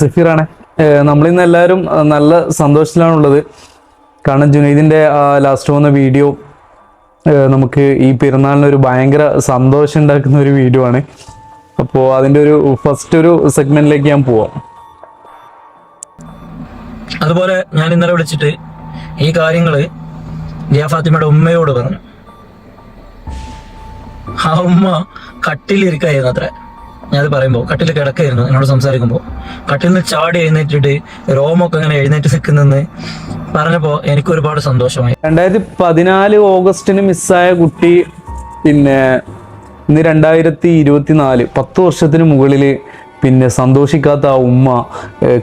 സഫീറാണ്. നമ്മളിന്ന് എല്ലാവരും നല്ല സന്തോഷത്തിലാണുള്ളത്. കാരണം ജുനൈദിന്റെ ലാസ്റ്റ് വന്ന വീഡിയോ നമുക്ക് ഈ പെരുന്നാളിന് ഒരു ഭയങ്കര സന്തോഷം ഉണ്ടാക്കുന്ന ഒരു വീഡിയോ ആണ്. അപ്പോൾ അതിന്റെ ഒരു ഫസ്റ്റ് ഒരു സെഗ്മെന്റിലേക്ക് ഞാൻ പോവാം. അതുപോലെ ഞാൻ ഇന്നലെ വിളിച്ചിട്ട് ഈ കാര്യങ്ങൾ ലിയ ഫാത്തിമയുടെ ഉമ്മയോട് പറഞ്ഞു. ആ ഉമ്മ കട്ടിലിരിക്കായിരുന്നു അത്ര. ഞാനത് പറയുമ്പോൾ കട്ടിൽ കിടക്കായിരുന്നു എന്നോട് സംസാരിക്കുമ്പോൾ കട്ടിൽ നിന്ന് ചാടി എഴുന്നേറ്റിട്ട് രോമൊക്കെ അങ്ങനെ എഴുന്നേറ്റ് നിൽക്കുന്നെന്ന് പറഞ്ഞപ്പോൾ എനിക്ക് ഒരുപാട് സന്തോഷമായി. രണ്ടായിരത്തി പതിനാല് ഓഗസ്റ്റിന് മിസ്സായ കുട്ടി പിന്നെ ഇന്ന് രണ്ടായിരത്തി ഇരുപത്തി നാല് പത്ത് വർഷത്തിന് മുകളിൽ പിന്നെ സന്തോഷിക്കാത്ത ആ ഉമ്മ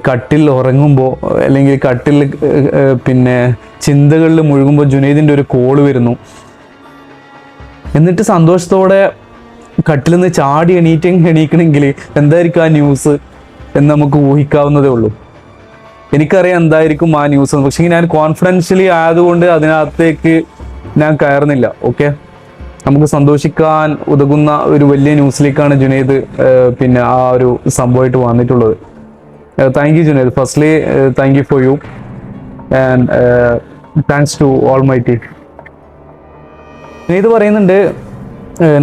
കട്ടിൽ ഉറങ്ങുമ്പോൾ അല്ലെങ്കിൽ കട്ടിൽ പിന്നെ ചിന്തകളിൽ മുഴുകുമ്പോൾ ജുനൈദിന്റെ ഒരു കോൾ വരുന്നു. എന്നിട്ട് സന്തോഷത്തോടെ കട്ടിൽ നിന്ന് ചാടി എണീറ്റ് എണീക്കണമെങ്കിൽ എന്തായിരിക്കും ആ ന്യൂസ് എന്ന് നമുക്ക് ഊഹിക്കാവുന്നതേ ഉള്ളൂ. എനിക്കറിയാം എന്തായിരിക്കും ആ ന്യൂസ്. പക്ഷേ ഞാൻ കോൺഫിഡൻഷ്യലി ആയതുകൊണ്ട് അതിനകത്തേക്ക് ഞാൻ കയറുന്നില്ല ഓക്കെ നമുക്ക് സന്തോഷിക്കാൻ ഉതകുന്ന ഒരു വലിയ ന്യൂസിലേക്കാണ് ജുനൈദ് പിന്നെ ആ ഒരു സംഭവമായിട്ട് വന്നിട്ടുള്ളത്. Thank you Junaid. Firstly thank you for you and thanks to all my team Junaid പറയുന്നുണ്ട്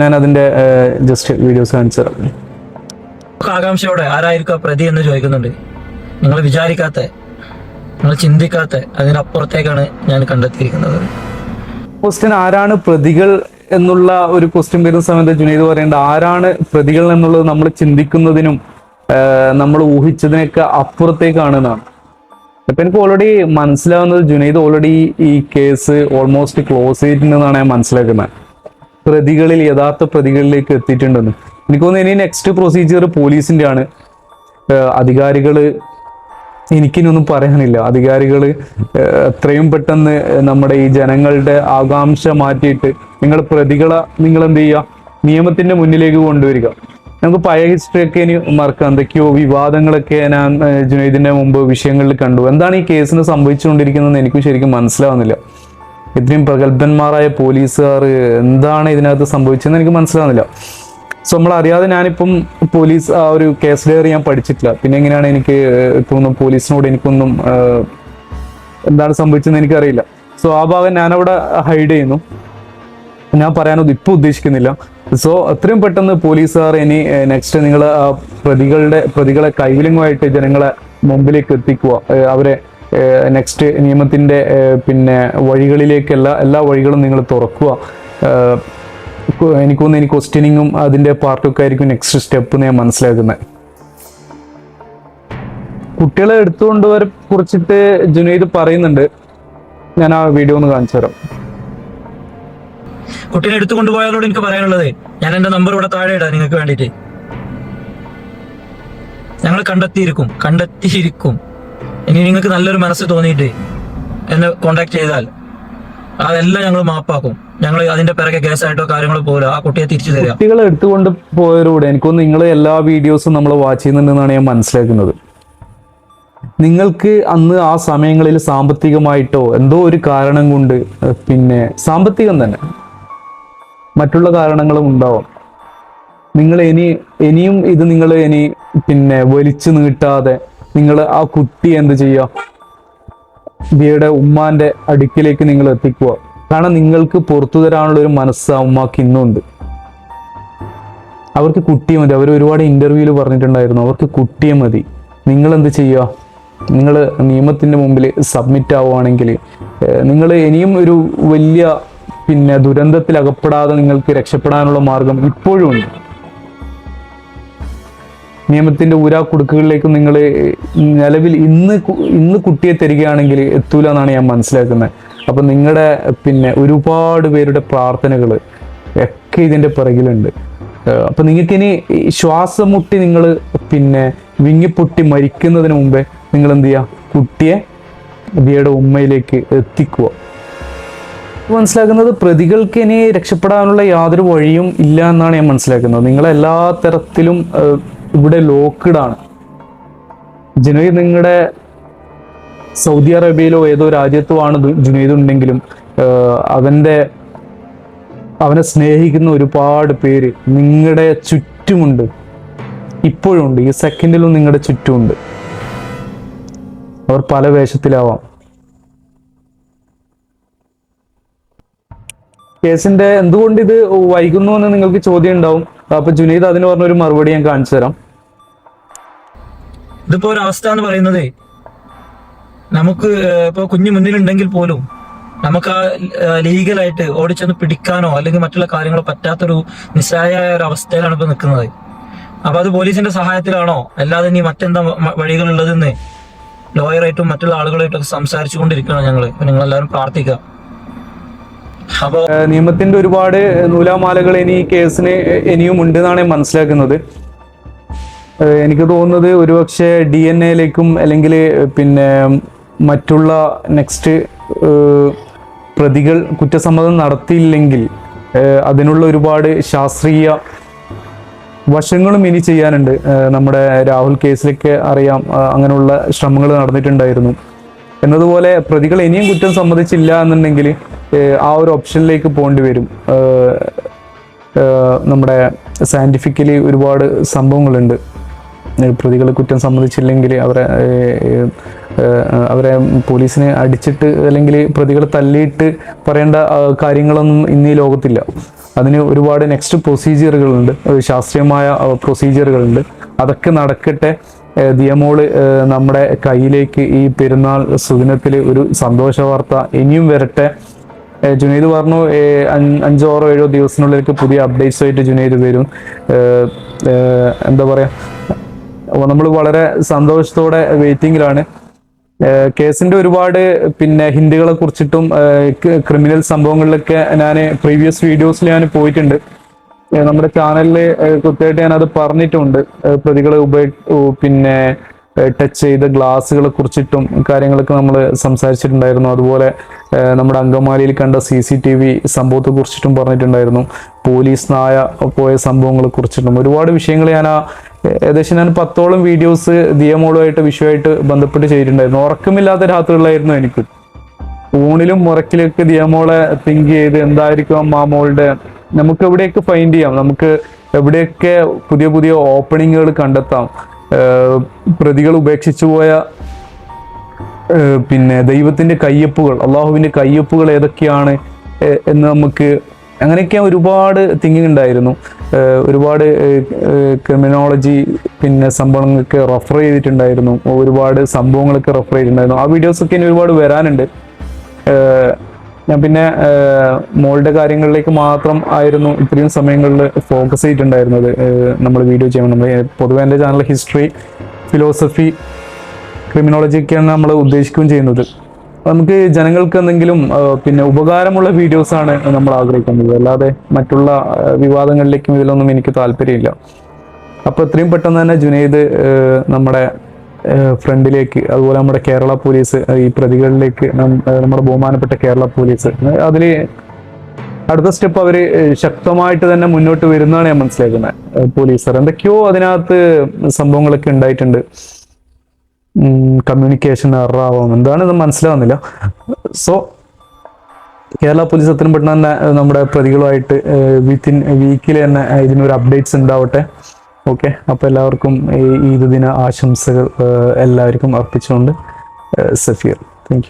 ഞാൻ അതിന്റെ ജസ്റ്റ് വീഡിയോസ് കാണിച്ചു തരാം. ആകാംക്ഷയോടെ ആരായിരിക്കും പ്രതി എന്ന് ചോദിക്കുന്നുണ്ട്. നിങ്ങൾ വിചാരിക്കാത്ത നിങ്ങൾ ചിന്തിക്കാത്ത അതിനപ്പുറത്തേക്കാണ് ഞാൻ കണ്ടെത്തിയിരിക്കുന്നത്. ക്വസ്റ്റ്യൻ ആരാണ് പ്രതികൾ എന്നുള്ള ഒരു ക്വസ്റ്റ്യൻ വരുന്ന സമയത്ത് ജുനൈദ് പറയേണ്ട ആരാണ് പ്രതികൾ എന്നുള്ളത് നമ്മൾ ചിന്തിക്കുന്നതിനും നമ്മൾ ഊഹിച്ചതിനൊക്കെ അപ്പുറത്തേക്കാണ് എന്നാണ് ഇപ്പൊ എനിക്ക് ഓൾറെഡി മനസ്സിലാവുന്നത് ജുനൈദ് ഓൾറെഡി ഈ കേസ് ഓൾമോസ്റ്റ് ക്ലോസ് ചെയ്തിട്ടുണ്ടെന്നാണ് ഞാൻ മനസ്സിലാക്കുന്നത്. പ്രതികളിൽ യഥാർത്ഥ പ്രതികളിലേക്ക് എത്തിയിട്ടുണ്ടെന്ന്. എനിക്ക് തോന്നുന്നു ഇനി നെക്സ്റ്റ് പ്രൊസീജിയർ പോലീസിന്റെ ആണ് അധികാരികൾ എനിക്കിനൊന്നും പറയാനില്ല. അധികാരികൾ എത്രയും പെട്ടെന്ന് നമ്മുടെ ഈ ജനങ്ങളുടെ ആകാംക്ഷ മാറ്റിയിട്ട് നിങ്ങൾ പ്രതികളെ നിങ്ങൾ എന്ത് ചെയ്യുക? നിയമത്തിന്റെ മുന്നിലേക്ക് കൊണ്ടുവരിക. നമുക്ക് പഴയ ഹിസ്റ്ററി ഒക്കെ ഇനി മറക്കാം. എന്തൊക്കെയോ വിവാദങ്ങളൊക്കെ ഞാൻ ജുനൈദിന്റെ മുമ്പ് വിഷയങ്ങളിൽ കണ്ടു. എന്താണ് ഈ കേസിന് സംഭവിച്ചുകൊണ്ടിരിക്കുന്നതെന്ന് എനിക്കും ശരിക്കും മനസ്സിലാവുന്നില്ല. ഇത്രയും പ്രഗത്ഭന്മാരായ പോലീസുകാർ എന്താണ് ഇതിനകത്ത് സംഭവിച്ചതെന്ന് എനിക്ക് മനസ്സിലാകുന്നില്ല സോ നമ്മൾ അറിയാതെ ഞാനിപ്പം പോലീസ് ആ ഒരു കേസ് ഡയറി ഞാൻ പഠിച്ചിട്ടില്ല. പിന്നെ എങ്ങനെയാണ് എനിക്ക് തോന്നുന്നു പോലീസിനോട് എനിക്കൊന്നും എന്താണ് സംഭവിച്ചതെന്ന് എനിക്കറിയില്ല. സോ ആ ഭാഗം ഞാനവിടെ ഹൈഡ് ചെയ്യുന്നു. ഞാൻ പറയാനൊന്നും ഇപ്പോൾ ഉദ്ദേശിക്കുന്നില്ല. സോ എത്രയും പെട്ടെന്ന് പോലീസുകാർ ഇനി നെക്സ്റ്റ് നിങ്ങൾ പ്രതികളുടെ പ്രതികളെ കൈവിലിങ്ങുമായിട്ട് ജനങ്ങളെ മുമ്പിലേക്ക് എത്തിക്കുക. അവരെ നെക്സ്റ്റ് നിയമത്തിന്റെ പിന്നെ വഴികളിലേക്കല്ല എല്ലാ വഴികളും നിങ്ങൾ തുറക്കുക. എനിക്ക് തോന്നുന്നു ഇനി ക്വസ്റ്റ്യനിങ്ങും അതിന്റെ പാർട്ടൊക്കെ ആയിരിക്കും നെക്സ്റ്റ് സ്റ്റെപ്പ് ഞാൻ മനസ്സിലാക്കുന്നത്. കുട്ടികളെ എടുത്തുകൊണ്ടുവരെ കുറിച്ചിട്ട് ജുനൈദ് പറയുന്നുണ്ട്. ഞാൻ ആ വീഡിയോ ഒന്ന് കാണിച്ചു തരാം. കുട്ടീനെ എടുത്തു കൊണ്ടുപോയാലോട് എനിക്ക് പറയാനുള്ളത് ഞാൻ എന്റെ നമ്പർ ഇവിടെ താഴെ ഇടാം നിങ്ങൾക്ക് വേണ്ടിയിട്ട്. ഞങ്ങൾ കണ്ടെത്തിയിരിക്കും കണ്ടെത്തിയിരിക്കും. ഇനി നിങ്ങൾക്ക് നല്ലൊരു മനസ്സ് തോന്നിയിട്ട് എന്നെ കോണ്ടാക്ട് ചെയ്താൽ. അതെല്ലാം ഞങ്ങൾ മാപ്പാക്കും. ഞങ്ങൾ അതിന്റെ പിറകെ കേസായിട്ടോ കാര്യങ്ങളോ പോലും ആ കുട്ടിയെ തിരിച്ചു തരാം. കുട്ടികളെ എടുത്തുകൊണ്ട് പോയവരൂടെ എനിക്കൊന്ന് നിങ്ങൾ എല്ലാ വീഡിയോസും നമ്മൾ വാച്ച് ചെയ്യുന്നുണ്ടെന്നാണ് ഞാൻ മനസ്സിലാക്കുന്നത്. നിങ്ങൾക്ക് അന്ന് ആ സമയങ്ങളിൽ സാമ്പത്തികമായിട്ടോ എന്തോ ഒരു കാരണം കൊണ്ട് പിന്നെ സാമ്പത്തികം തന്നെ. മറ്റുള്ള കാരണങ്ങളും ഉണ്ടാവാം. നിങ്ങൾ ഇനി ഇനിയും ഇത് നിങ്ങൾ ഇനി പിന്നെ വലിച്ചു നീട്ടാതെ നിങ്ങൾ ആ കുട്ടി എന്ത് ചെയ്യുക? ദിയയുടെ ഉമ്മാന്റെ അടുക്കിലേക്ക് നിങ്ങൾ എത്തിക്കുക. കാരണം നിങ്ങൾക്ക് പുറത്തു തരാനുള്ള ഒരു മനസ്സ് ആ ഉമ്മാക്ക് ഇന്നുണ്ട്. അവർക്ക് കുട്ടിയെ മതി. അവർ ഒരുപാട് ഇന്റർവ്യൂവിൽ പറഞ്ഞിട്ടുണ്ടായിരുന്നു. അവർക്ക് കുട്ടിയെ മതി. നിങ്ങൾ എന്ത് ചെയ്യുക? നിങ്ങൾ നിയമത്തിന്റെ മുമ്പിൽ സബ്മിറ്റ് ആവുകയാണെങ്കിൽ നിങ്ങൾ ഇനിയും ഒരു വലിയ പിന്നെ ദുരന്തത്തിൽ അകപ്പെടാതെ നിങ്ങൾക്ക് രക്ഷപ്പെടാനുള്ള മാർഗം ഇപ്പോഴും ഉണ്ട്. നിയമത്തിന്റെ ഊരാ കുടുക്കുകളിലേക്ക് നിങ്ങൾ നിലവിൽ ഇന്ന് ഇന്ന് കുട്ടിയെ തരികയാണെങ്കിൽ എത്തൂല എന്നാണ് ഞാൻ മനസ്സിലാക്കുന്നത്. അപ്പം നിങ്ങളുടെ പിന്നെ ഒരുപാട് പേരുടെ പ്രാർത്ഥനകൾ ഒക്കെ ഇതിന്റെ പിറകിലുണ്ട്. അപ്പം നിങ്ങൾക്കിനി ശ്വാസം മുട്ടി നിങ്ങൾ പിന്നെ വിങ്ങിപ്പൊട്ടി മരിക്കുന്നതിന് മുമ്പേ നിങ്ങൾ എന്ത് ചെയ്യുക കുട്ടിയെ ഇവയുടെ ഉമ്മയിലേക്ക് എത്തിക്കുക. മനസ്സിലാക്കുന്നത് പ്രതികൾക്ക് ഇനി രക്ഷപ്പെടാനുള്ള യാതൊരു വഴിയും ഇല്ല എന്നാണ് ഞാൻ മനസ്സിലാക്കുന്നത്. നിങ്ങളെല്ലാ തരത്തിലും ഇവിടെ ലോക്ക്ഡ് ആണ്. ജുനൈദ് നിങ്ങളുടെ സൗദി അറേബ്യയിലോ ഏതോ രാജ്യത്തോ ആണ് ജുനൈദ് ഉണ്ടെങ്കിലും അവന്റെ അവനെ സ്നേഹിക്കുന്ന ഒരുപാട് പേര് നിങ്ങളുടെ ചുറ്റുമുണ്ട്. ഇപ്പോഴുണ്ട്. ഈ സെക്കൻഡിലും നിങ്ങളുടെ ചുറ്റുമുണ്ട്. അവർ പല വേഷത്തിലാവാം. കേസിന്റെ എന്തുകൊണ്ട് ഇത് വൈകുന്നു എന്ന് നിങ്ങൾക്ക് ചോദ്യം ഉണ്ടാവും അപ്പൊ ജുനൈദ് അതിന് പറഞ്ഞൊരു മറുപടി ഞാൻ കാണിച്ചു തരാം. ഇതിപ്പോ ഒരു അവസ്ഥ എന്ന് പറയുന്നത് നമുക്ക് ഇപ്പൊ കുഞ്ഞു മുന്നിലുണ്ടെങ്കിൽ പോലും നമുക്ക് ആ ലീഗലായിട്ട് ഓടിച്ചെന്ന് പിടിക്കാനോ അല്ലെങ്കിൽ മറ്റുള്ള കാര്യങ്ങളോ പറ്റാത്തൊരു നിസ്സായ ഒരു അവസ്ഥയിലാണ് ഇപ്പൊ നിൽക്കുന്നത്. അപ്പൊ അത് പോലീസിന്റെ സഹായത്തിലാണോ? അല്ലാതെ ഇനി മറ്റെന്താ വഴികളുള്ളതെന്ന് ലോയറായിട്ടും മറ്റുള്ള ആളുകളായിട്ടും ഒക്കെ സംസാരിച്ചു കൊണ്ടിരിക്കണം ഞങ്ങൾ. നിങ്ങൾ എല്ലാവരും പ്രാർത്ഥിക്കുക. നിയമത്തിന്റെ ഒരുപാട് നൂലാമാലകൾ ഇനി ഈ കേസിന് ഇനിയും ഉണ്ട് എന്നാണ് മനസ്സിലാക്കുന്നത്. എനിക്ക് തോന്നുന്നത് ഒരുപക്ഷെ ഡി എൻ എയിലേക്കും അല്ലെങ്കിൽ പിന്നെ മറ്റുള്ള നെക്സ്റ്റ് പ്രതികൾ കുറ്റസമ്മതം നടത്തിയില്ലെങ്കിൽ അതിനുള്ള ഒരുപാട് ശാസ്ത്രീയ വശങ്ങളും ഇനി ചെയ്യാനുണ്ട്. നമ്മുടെ രാഹുൽ കേസിലൊക്കെ അറിയാം അങ്ങനെയുള്ള ശ്രമങ്ങൾ നടന്നിട്ടുണ്ടായിരുന്നു. എന്നതുപോലെ പ്രതികൾ ഇനിയും കുറ്റം സമ്മതിച്ചില്ല എന്നുണ്ടെങ്കിൽ ആ ഒരു ഓപ്ഷനിലേക്ക് പോകേണ്ടി വരും. നമ്മുടെ സയന്റിഫിക്കലി ഒരുപാട് സംഭവങ്ങളുണ്ട്. പ്രതികൾ കുറ്റം സമ്മതിച്ചില്ലെങ്കിൽ അവരെ അവരെ പോലീസിനെ അടിച്ചിട്ട് അല്ലെങ്കിൽ പ്രതികളെ തല്ലിയിട്ട് പറയേണ്ട കാര്യങ്ങളൊന്നും ഇന്ന് ഈ ലോകത്തില്ല. അതിന് ഒരുപാട് നെക്സ്റ്റ് പ്രൊസീജിയറുകളുണ്ട് ശാസ്ത്രീയമായ പ്രൊസീജിയറുകളുണ്ട് അതൊക്കെ നടക്കട്ടെ. ദിയമോൾ നമ്മുടെ കയ്യിലേക്ക് ഈ പെരുന്നാൾ സുദിനത്തിൽ ഒരു സന്തോഷ വാർത്ത ഇനിയും വരട്ടെ. ജുനൈദ് പറഞ്ഞു അഞ്ചോ ആറോ ഏഴോ ദിവസത്തിനുള്ളിലേക്ക് പുതിയ അപ്ഡേറ്റ്സ് ആയിട്ട് ജുനൈദ് വരും. എന്താ പറയാ നമ്മൾ വളരെ സന്തോഷത്തോടെ വെയിറ്റിംഗിലാണ് കേസിന്റെ ഒരുപാട് പിന്നെ ഹിന്ദികളെ കുറിച്ചിട്ടും ക്രിമിനൽ സംഭവങ്ങളിലൊക്കെ ഞാൻ പ്രീവിയസ് വീഡിയോസിൽ ഞാൻ പോയിട്ടുണ്ട്. നമ്മുടെ ചാനലിൽ കൃത്യമായിട്ട് ഞാൻ അത് പറഞ്ഞിട്ടുണ്ട് പ്രതികളെ പിന്നെ ടച്ച് ചെയ്ത ഗ്ലാസ്സുകളെ കുറിച്ചിട്ടും കാര്യങ്ങളൊക്കെ നമ്മൾ സംസാരിച്ചിട്ടുണ്ടായിരുന്നു. അതുപോലെ നമ്മുടെ അങ്കമാലിയിൽ കണ്ട സി സി ടി വി സംഭവത്തെ കുറിച്ചിട്ടും പറഞ്ഞിട്ടുണ്ടായിരുന്നു. പോലീസ് നായ പോയ സംഭവങ്ങളെ കുറിച്ചിട്ടും. ഒരുപാട് വിഷയങ്ങൾ ഞാൻ ആ ഏകദേശം ഞാൻ പത്തോളം വീഡിയോസ് ദിയമോളുമായിട്ട് വിഷയമായിട്ട് ബന്ധപ്പെട്ട് ചെയ്തിട്ടുണ്ടായിരുന്നു. ഉറക്കമില്ലാത്ത രാത്രികളായിരുന്നു എനിക്ക്. ഊണിലും മുറക്കിലൊക്കെ ദിയമോളെ തിങ്ക് ചെയ്ത് എന്തായിരിക്കും ആ മാമോളുടെ നമുക്ക് എവിടെയൊക്കെ ഫൈൻഡ് ചെയ്യാം? നമുക്ക് എവിടെയൊക്കെ പുതിയ പുതിയ ഓപ്പണിങ്ങുകൾ കണ്ടെത്താം? പ്രതികൾ ഉപേക്ഷിച്ചു പോയ പിന്നെ ദൈവത്തിന്റെ കയ്യൊപ്പുകൾ അള്ളാഹുവിന്റെ കയ്യൊപ്പുകൾ ഏതൊക്കെയാണ് എന്ന് നമുക്ക് അങ്ങനെയൊക്കെ ഒരുപാട് തിങ്കിങ് ഉണ്ടായിരുന്നു. ഒരുപാട് ക്രിമിനോളജി പിന്നെ സംഭവങ്ങളൊക്കെ റെഫർ ചെയ്തിട്ടുണ്ടായിരുന്നു. ഒരുപാട് സംഭവങ്ങളൊക്കെ റെഫർ ചെയ്തിട്ടുണ്ടായിരുന്നു. ആ വീഡിയോസൊക്കെ ഇനി ഒരുപാട് വരാനുണ്ട്. ഞാൻ പിന്നെ മോളുടെ കാര്യങ്ങളിലേക്ക് മാത്രം ആയിരുന്നു ഇത്രയും സമയങ്ങളിൽ ഫോക്കസ് ചെയ്തിട്ടുണ്ടായിരുന്നത്. നമ്മൾ വീഡിയോ ചെയ്യുമ്പോൾ നമ്മൾ പൊതുവെ എന്റെ ചാനൽ ഹിസ്റ്ററി ഫിലോസഫി ക്രിമിനോളജി ഒക്കെയാണ് നമ്മൾ ഉദ്ദേശിക്കുകയും ചെയ്യുന്നത്. നമുക്ക് ജനങ്ങൾക്ക് എന്തെങ്കിലും പിന്നെ ഉപകാരമുള്ള വീഡിയോസ് ആണ് നമ്മൾ ആഗ്രഹിക്കുന്നത്. അല്ലാതെ മറ്റുള്ള വിവാദങ്ങളിലേക്കും ഇതിലൊന്നും എനിക്ക് താല്പര്യമില്ല. അപ്പൊ എത്രയും പെട്ടെന്ന് തന്നെ ജുനൈദ് നമ്മുടെ ഫ്രണ്ടിലേക്ക് അതുപോലെ നമ്മുടെ കേരള പോലീസ് ഈ പ്രതികളിലേക്ക് നമ്മുടെ ബഹുമാനപ്പെട്ട കേരള പോലീസ് അതിൽ അടുത്ത സ്റ്റെപ്പ് അവർ ശക്തമായിട്ട് തന്നെ മുന്നോട്ട് വരുന്നതാണ് ഞാൻ മനസ്സിലാക്കുന്നത്. പോലീസർ എന്തൊക്കെയോ അതിനകത്ത് സംഭവങ്ങളൊക്കെ ഉണ്ടായിട്ടുണ്ട്. കമ്മ്യൂണിക്കേഷൻ എറാവാം എന്താണെന്ന് മനസ്സിലാവുന്നില്ല. സോ കേരള പോലീസ് എത്രയും പെട്ടെന്ന് തന്നെ നമ്മുടെ പ്രതികളുമായിട്ട് വിത്തിൻ വീക്കിൽ തന്നെ ഇതിനൊരു അപ്ഡേറ്റ്സ് ഉണ്ടാവട്ടെ. ഓക്കെ അപ്പോൾ എല്ലാവർക്കും ഈ ഈദ് ദിന ആശംസകൾ എല്ലാവർക്കും അർപ്പിച്ചുകൊണ്ട് സഫീർ. താങ്ക്